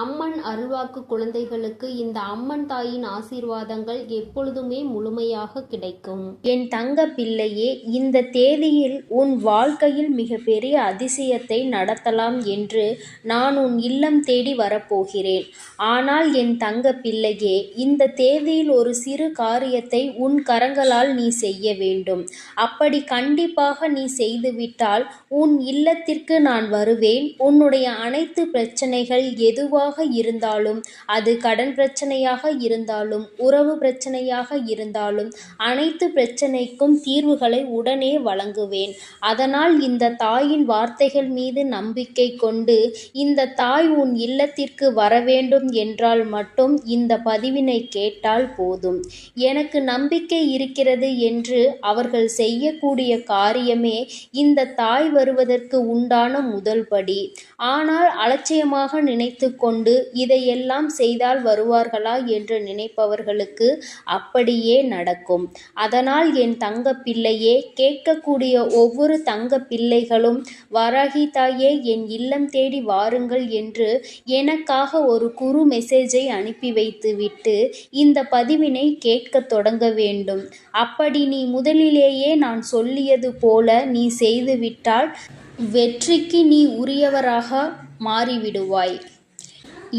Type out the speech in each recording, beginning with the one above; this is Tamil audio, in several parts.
அம்மன் அருள்வாக்கு குழந்தைகளுக்கு இந்த அம்மன் தாயின் ஆசீர்வாதங்கள் எப்பொழுதுமே முழுமையாக கிடைக்கும். என் தங்க பிள்ளையே இந்த தேதியில் உன் வாழ்க்கையில் மிகப்பெரிய அதிசயத்தை நடத்தலாம் என்று நான் உன் இல்லம் தேடி வரப்போகிறேன். ஆனால் என் தங்க பிள்ளையே இந்த தேதியில் ஒரு சிறு காரியத்தை உன் கரங்களால் நீ செய்ய வேண்டும். அப்படி கண்டிப்பாக நீ செய்துவிட்டால் உன் இல்லத்திற்கு நான் வருவேன். உன்னுடைய அனைத்து பிரச்சனைகள் எதுவாக இருந்தாலும் அது கடன் பிரச்சனையாக இருந்தாலும் உறவு பிரச்சனையாக இருந்தாலும் அனைத்து பிரச்சனைக்கும் தீர்வுகளை உடனே வழங்குவேன். அதனால் இந்த தாயின் வார்த்தைகள் மீது நம்பிக்கை கொண்டு இந்த தாய் உன் இல்லத்திற்கு வர வேண்டும் என்றால் மட்டும் இந்த பதிவினை கேட்டால் போதும். எனக்கு நம்பிக்கை இருக்கிறது என்று அவர்கள் செய்யக்கூடிய காரியமே இந்த தாய் வருவதற்கு உண்டான முதல் படி. ஆனால் அலட்சியமாக நினைத்து கொண்டு கொண்டு இதையெல்லாம் செய்தால் வருவார்களா என்று நினைப்பவர்களுக்கு அப்படியே நடக்கும். அதனால் என் தங்க பிள்ளையே கேட்கக்கூடிய ஒவ்வொரு தங்க பிள்ளைகளும் வராகி தாயே என் இல்லம் தேடி வாருங்கள் என்று எனக்காக ஒரு குறு மெசேஜை அனுப்பி வைத்துவிட்டு இந்த பதிவினை கேட்க தொடங்க வேண்டும். அப்படி நீ முதலிலேயே நான் சொல்லியது போல நீ செய்துவிட்டால் வெற்றிக்கு நீ உரியவராக மாறிவிடுவாய்.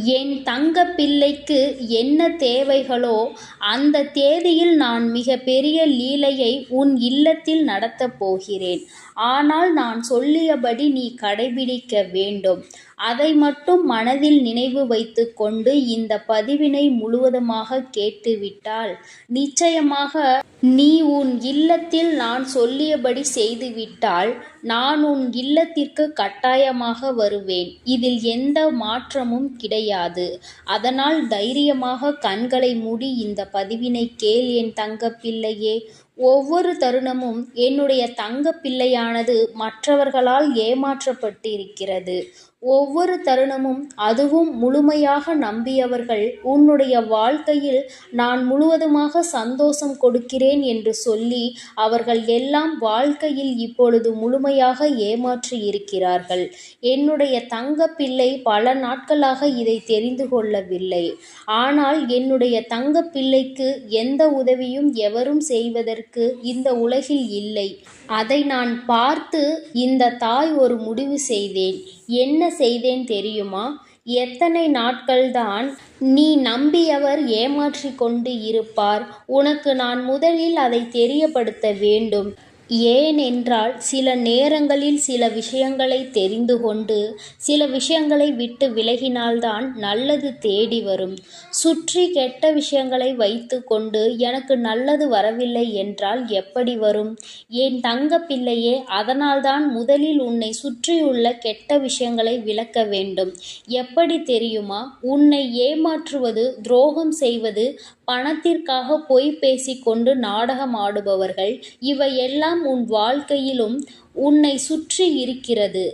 என் தங்க பிள்ளைக்கு என்ன தேவைகளோ அந்த தேதியில் நான் மிக பெரிய லீலையை உன் இல்லத்தில் நடத்தப் போகிறேன். ஆனால் நான் சொல்லியபடி நீ கடைபிடிக்க வேண்டும். அதை மட்டும் மனதில் நினைவு வைத்து கொண்டு இந்த பதிவினை முழுவதுமாக கேட்டுவிட்டால் நிச்சயமாக நீ உன் இல்லத்தில் நான் சொல்லியபடி செய்துவிட்டால் நான் உன் இல்லத்திற்கு கட்டாயமாக வருவேன். இதில் எந்த மாற்றமும் கிடையாது. அதனால் தைரியமாக கண்களை மூடி இந்த பதிவினை கேள் என் தங்க பிள்ளையே ஒவ்வொரு தருணமும் என்னுடைய தங்க பிள்ளையானது மற்றவர்களால் ஏமாற்றப்பட்டிருக்கிறது. ஒவ்வொரு தருணமும் அதுவும் முழுமையாக நம்பியவர்கள் உன்னுடைய வாழ்க்கையில் நான் முழுவதுமாக சந்தோஷம் கொடுக்கிறேன் என்று சொல்லி அவர்கள் எல்லாம் வாழ்க்கையில் இப்பொழுது முழுமையாக ஏமாற்றி இருக்கிறார்கள் என்னுடைய தங்க பிள்ளை பல நாட்களாக இதை தெரிந்து கொள்ளவில்லை. ஆனால் என்னுடைய தங்க பிள்ளைக்கு எந்த உதவியும் எவரும் செய்வதற்கு இந்த உலகில் இல்லை. அதை நான் பார்த்து இந்த தாய் ஒரு முடிவு செய்தேன். என்ன செய்தேன் தெரியுமா? எத்தனை நாட்கள்தான் நீ நம்பியவர் ஏமாற்றி கொண்டு இருப்பார். உனக்கு நான் முதலில் அதை தெரியப்படுத்த வேண்டும். ஏனென்றால் சில நேரங்களில் சில விஷயங்களை தெரிந்து கொண்டு சில விஷயங்களை விட்டு விலகினால்தான் நல்லது தேடி வரும். சுற்றி கெட்ட விஷயங்களை வைத்து கொண்டு எனக்கு நல்லது வரவில்லை என்றால் எப்படி வரும்? என் தங்க பிள்ளையே அதனால்தான் முதலில் உன்னை சுற்றியுள்ள கெட்ட விஷயங்களை விளக்க வேண்டும். எப்படி தெரியுமா? உன்னை ஏமாற்றுவது துரோகம் செய்வது பணத்திற்காக பொய் பேசிக்கொண்டு நாடகம் ஆடுபவர்கள் இவையெல்லாம் உன் வாழ்க்கையிலும் உன்னை சுற்றி இருக்கிறது.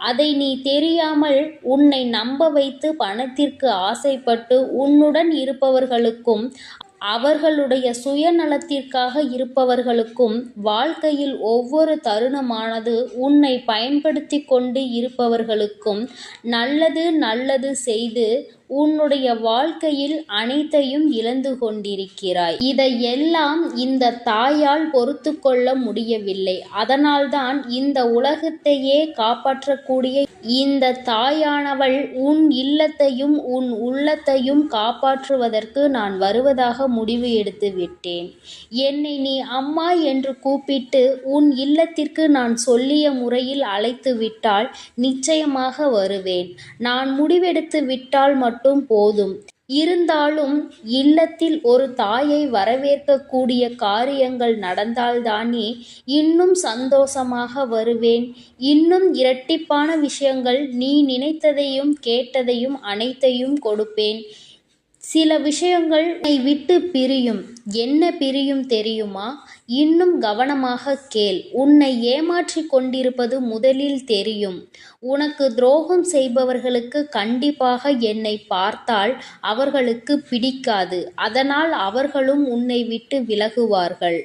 அதை நீ தெரியாமல் உன்னை நம்ப வைத்து பணத்திற்கு ஆசைப்பட்டு உன்னுடன் இருப்பவர்களுக்கும் அவர்களுடைய சுயநலத்திற்காக இருப்பவர்களுக்கும் வாழ்க்கையில் ஒவ்வொரு தருணமானது உன்னை பயன்படுத்தி கொண்டு இருப்பவர்களுக்கும் நல்லது நல்லது செய்து உன்னுடைய வாழ்க்கையில் அனைத்தையும் இழந்து கொண்டிருக்கிறாய். இதையெல்லாம் இந்த தாயால் பொறுத்து கொள்ள முடியவில்லை. அதனால்தான் இந்த உலகத்தையே காப்பாற்றக்கூடிய இந்த தாயானவள் உன் இல்லத்தையும் உன் உள்ளத்தையும் காப்பாற்றுவதற்கு நான் வருவதாக முடிவு எடுத்து விட்டேன். என்னை நீ அம்மா என்று கூப்பிட்டு உன் இல்லத்திற்கு நான் சொல்லிய முறையில் அழைத்து விட்டால் நிச்சயமாக வருவேன். நான் முடிவெடுத்து விட்டால் மட்டும் போதும். இருந்தாலும் இல்லத்தில் ஒரு தாயை வரவேற்கக்கூடிய காரியங்கள் நடந்தால்தானே இன்னும் சந்தோஷமாக வருவேன். இன்னும் இரட்டிப்பான விஷயங்கள் நீ நினைத்ததையும் கேட்டதையும் அனைத்தையும் கொடுப்பேன். சில விஷயங்கள் என்னை விட்டு பிரியும். என்ன பிரியும் தெரியுமா? இன்னும் கவனமாக கேள். உன்னை ஏமாற்றிக் கொண்டிருப்பது முதலில் தெரியும். உனக்கு துரோகம் செய்பவர்களுக்கு கண்டிப்பாக என்னை பார்த்தால் அவர்களுக்கு பிடிக்காது. அதனால் அவர்களும் உன்னை விட்டு விலகுவார்கள்.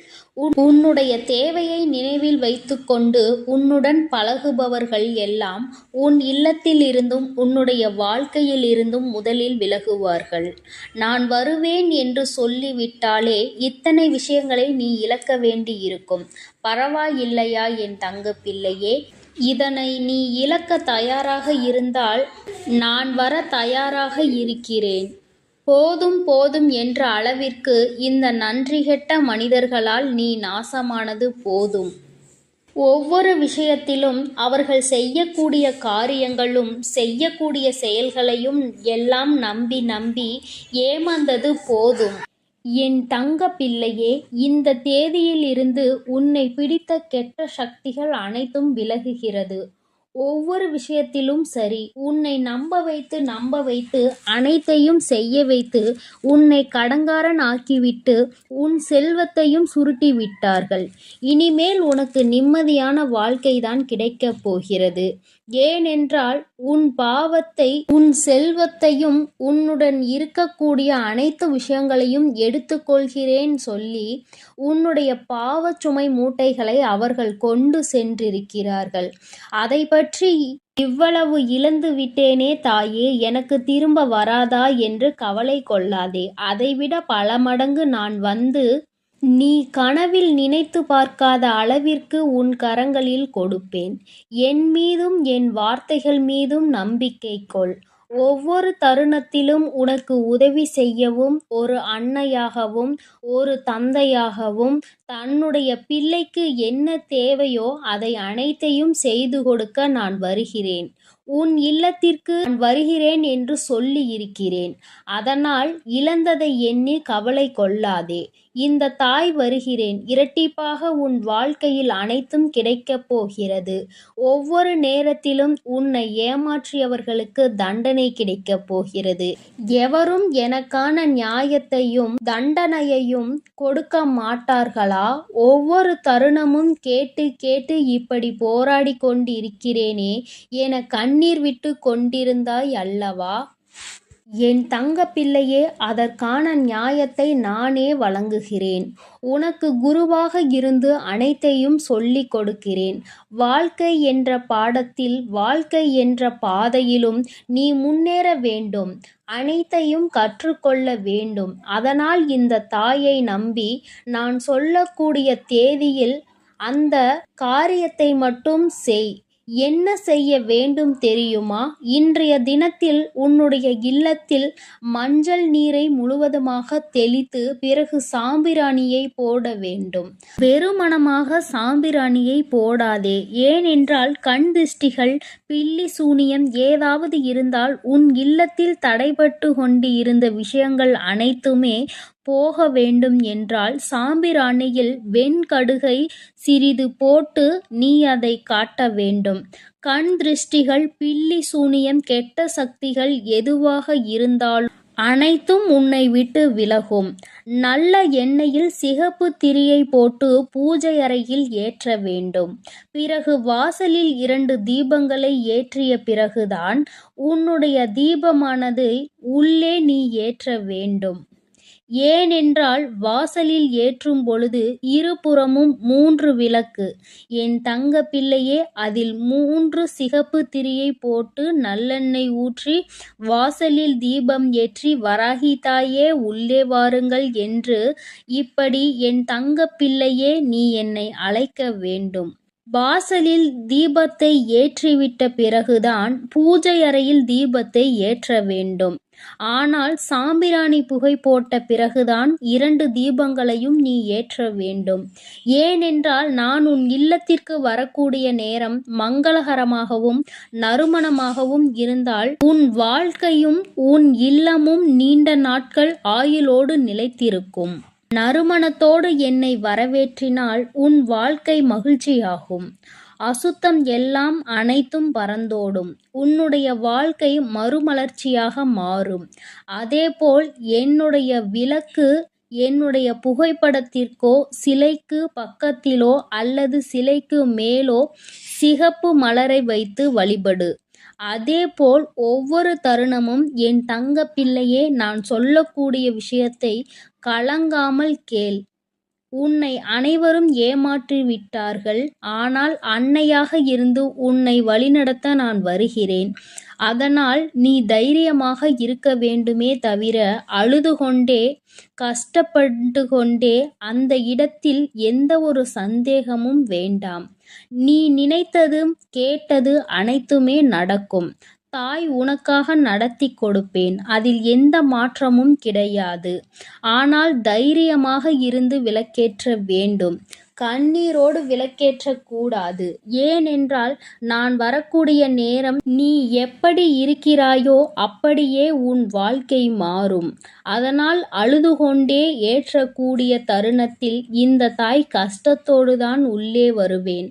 உன்னுடைய தேவையை நினைவில் வைத்துக்கொண்டு உன்னுடன் பழகுபவர்கள் எல்லாம் உன் இல்லத்தில் இருந்தும் உன்னுடைய வாழ்க்கையில் இருந்தும் முதலில் விலகுவார்கள். நான் வருவேன் என்று சொல்லிவிட்டாலே இத்தனை விஷயங்களை நீ இழக்க வேண்டியிருக்கும். பரவாயில்லையா என் தங்க பிள்ளையே? இதனை நீ இழக்க தயாராக இருந்தால் நான் வர தயாராக இருக்கிறேன். போதும் போதும் என்ற அளவிற்கு இந்த நன்றிகெட்ட மனிதர்களால் நீ நாசமானது போதும். ஒவ்வொரு விஷயத்திலும் அவர்கள் செய்யக்கூடிய காரியங்களும் செய்யக்கூடிய செயல்களையும் எல்லாம் நம்பி நம்பி ஏமாந்தது போதும். என் தங்க பிள்ளையே இந்த தேதியில் இருந்து உன்னை பிடித்த கெட்ட சக்திகள் அனைத்தும் விலகுகிறது. ஒவ்வொரு விஷயத்திலும் சரி உன்னை நம்ப வைத்து நம்ப வைத்து அனைத்தையும் செய்ய வைத்து உன்னை கடங்காரன் ஆக்கிவிட்டு உன் செல்வத்தையும் சுருட்டி விட்டார்கள். இனிமேல் உனக்கு நிம்மதியான வாழ்க்கைதான் கிடைக்கப் போகிறது. ஏனென்றால் உன் பாவத்தை உன் செல்வத்தையும் உன்னுடன் இருக்கக்கூடிய அனைத்து விஷயங்களையும் எடுத்துக்கொள்கிறேன் சொல்லி உன்னுடைய பாவச்சுமை மூட்டைகளை அவர்கள் கொண்டு சென்றிருக்கிறார்கள். அதை பற்றி இவ்வளவு இழந்து விட்டேனே தாயே எனக்கு திரும்ப வராதா என்று கவலை கொள்ளாதே. அதைவிட பல மடங்கு நான் வந்து நீ கனவில் நினைத்து பார்க்காத அளவிற்கு உன் கரங்களில் கொடுப்பேன். என் மீதும் என் வார்த்தைகள் மீதும் நம்பிக்கை கொள். ஒவ்வொரு தருணத்திலும் உனக்கு உதவி செய்யவும் ஒரு அன்னையாகவும் ஒரு தந்தையாகவும் தன்னுடைய பிள்ளைக்கு என்ன தேவையோ அதை அனைத்தையும் செய்து கொடுக்க நான் வருகிறேன். உன் இல்லத்திற்கு நான் வருகிறேன் என்று சொல்லி இருக்கிறேன். அதனால் இழந்ததை எண்ணி கவலை கொள்ளாதே. இந்த தாய் வருகிறேன். இரட்டிப்பாக உன் வாழ்க்கையில் அனைத்தும் கிடைக்கப் போகிறது. ஒவ்வொரு நேரத்திலும் உன்னை ஏமாற்றியவர்களுக்கு தண்டனை கிடைக்கப் போகிறது. எவரும் எனக்கான நியாயத்தையும் தண்டனையையும் கொடுக்க மாட்டார்களா? ஒவ்வொரு தருணமும் கேட்டு கேட்டு இப்படி போராடி கொண்டிருக்கிறேனே என கண் கண்ணீர் விட்டு கொண்டிருந்தாய் அல்லவா? என் தங்க பிள்ளையே அதற்கான நியாயத்தை நானே வழங்குகிறேன். உனக்கு குருவாக இருந்து அனைத்தையும் சொல்லிக் கொடுக்கிறேன். வாழ்க்கை என்ற பாடத்தில் வாழ்க்கை என்ற பாதையிலும் நீ முன்னேற வேண்டும். அனைத்தையும் கற்றுக்கொள்ள வேண்டும். அதனால் இந்த தாயை நம்பி நான் சொல்லக்கூடிய தேதியில் அந்த காரியத்தை மட்டும் செய். என்ன செய்ய வேண்டும் தெரியுமா? இன்றைய தினத்தில் உன்னுடைய இல்லத்தில் மஞ்சள் நீரை முழுவதுமாக தெளித்து பிறகு சாம்பிராணியை போட வேண்டும். வெறுமனமாக சாம்பிராணியை போடாதே. ஏனென்றால் கண் திஷ்டிகள் பில்லி சூனியம் ஏதாவது இருந்தால் உன் இல்லத்தில் தடைபட்டு கொண்டு இருந்த விஷயங்கள் அனைத்துமே போக வேண்டும் என்றால் சாம்பிராணியில் வெண்கடுகை சிறிது போட்டு நீ அதை காட்ட வேண்டும். கண் திருஷ்டிகள் பில்லி சூனியம் கெட்ட சக்திகள் எதுவாக இருந்தாலும் அனைத்தும் உன்னை விட்டு விலகும். நல்ல எண்ணெயில் சிகப்பு திரியை போட்டு பூஜை அறையில் ஏற்ற வேண்டும். பிறகு வாசலில் இரண்டு தீபங்களை ஏற்றிய பிறகுதான் உன்னுடைய தீபமானது உள்ளே நீ ஏற்ற வேண்டும். ஏனென்றால் வாசலில் ஏற்றும் பொழுது இருபுறமும் மூன்று விளக்கு. என் தங்க பிள்ளையே அதில் மூன்று சிகப்பு திரியை போட்டு நல்லெண்ணெய் ஊற்றி வாசலில் தீபம் ஏற்றி வராகி தாயே உள்ளே வாருங்கள் என்று இப்படி என் தங்க பிள்ளையே நீ என்னை அழைக்க வேண்டும். வாசலில் தீபத்தை ஏற்றிவிட்ட பிறகுதான் பூஜை அறையில் தீபத்தை ஏற்ற வேண்டும். ஆனால் சாம்பிராணி புகை போட்ட பிறகுதான் இரண்டு தீபங்களையும் நீ ஏற்ற வேண்டும். ஏனென்றால் நான் உன் இல்லத்திற்கு வரக்கூடிய நேரம் மங்களகரமாகவும் நறுமணமாகவும் இருந்தால் உன் வாழ்க்கையும் உன் இல்லமும் நீண்ட நாட்கள் ஆயுளோடு நிலைத்திருக்கும். நறுமணத்தோடு என்னை வரவேற்றினால் உன் வாழ்க்கை மகிழ்ச்சியாகும். அசுத்தம் எல்லாம் அனைத்தும் பறந்தோடும். உன்னுடைய வாழ்க்கை மறுமலர்ச்சியாக மாறும். அதேபோல் என்னுடைய விளக்கு என்னுடைய புகைப்படத்திற்கோ சிலைக்கு பக்கத்திலோ அல்லது சிலைக்கு மேலோ சிகப்பு மலரை வைத்து வழிபடு. அதேபோல் ஒவ்வொரு தருணமும் என் தங்க பிள்ளையே நான் சொல்லக்கூடிய விஷயத்தை கலங்காமல் கேள். உன்னை அனைவரும் ஏமாற்றிவிட்டார்கள். ஆனால் அன்னையாக இருந்து உன்னை வழிநடத்த நான் வருகிறேன். அதனால் நீ தைரியமாக இருக்க வேண்டுமே தவிர அழுது கொண்டே கஷ்டப்பட்டு கொண்டே அந்த இடத்தில் எந்த ஒரு சந்தேகமும் வேண்டாம். நீ நினைத்தது கேட்டது அனைத்துமே நடக்கும். தாய் உனக்காக நடத்தி கொடுப்பேன். அதில் எந்த மாற்றமும் கிடையாது. ஆனால் தைரியமாக இருந்து விளக்கேற்ற வேண்டும். கண்ணீரோடு விளக்கேற்றக்கூடாது. ஏனென்றால் நான் வரக்கூடிய நேரம் நீ எப்படி இருக்கிறாயோ அப்படியே உன் வாழ்க்கை மாறும். அதனால் அழுது கொண்டே ஏற்றக்கூடிய தருணத்தில் இந்த தாய் கஷ்டத்தோடு தான் உள்ளே வருவேன்.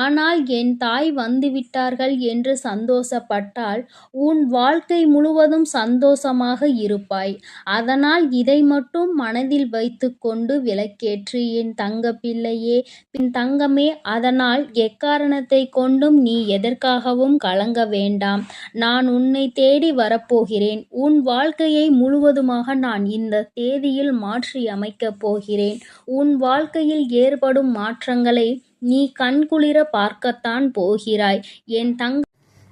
ஆனால் என் தாய் வந்துவிட்டார்கள் என்று சந்தோஷப்பட்டால் உன் வாழ்க்கை முழுவதும் சந்தோஷமாக இருப்பாய். அதனால் இதை மட்டும் மனதில் வைத்துக்கொண்டு விளக்கேற்று என் தங்க பிள்ளையே பின் தங்கமே அதனால் எக்காரணத்தை கொண்டும் நீ எதற்காகவும் கலங்க வேண்டாம். நான் உன்னை தேடி வரப்போகிறேன். உன் வாழ்க்கையை முழுவதுமாக நான் இந்த தேதியில் மாற்றி அமைக்கப் போகிறேன். உன் வாழ்க்கையில் ஏற்படும் மாற்றங்களை நீ கண்குளிர பார்க்கத்தான் போகிறாய். என் தங்க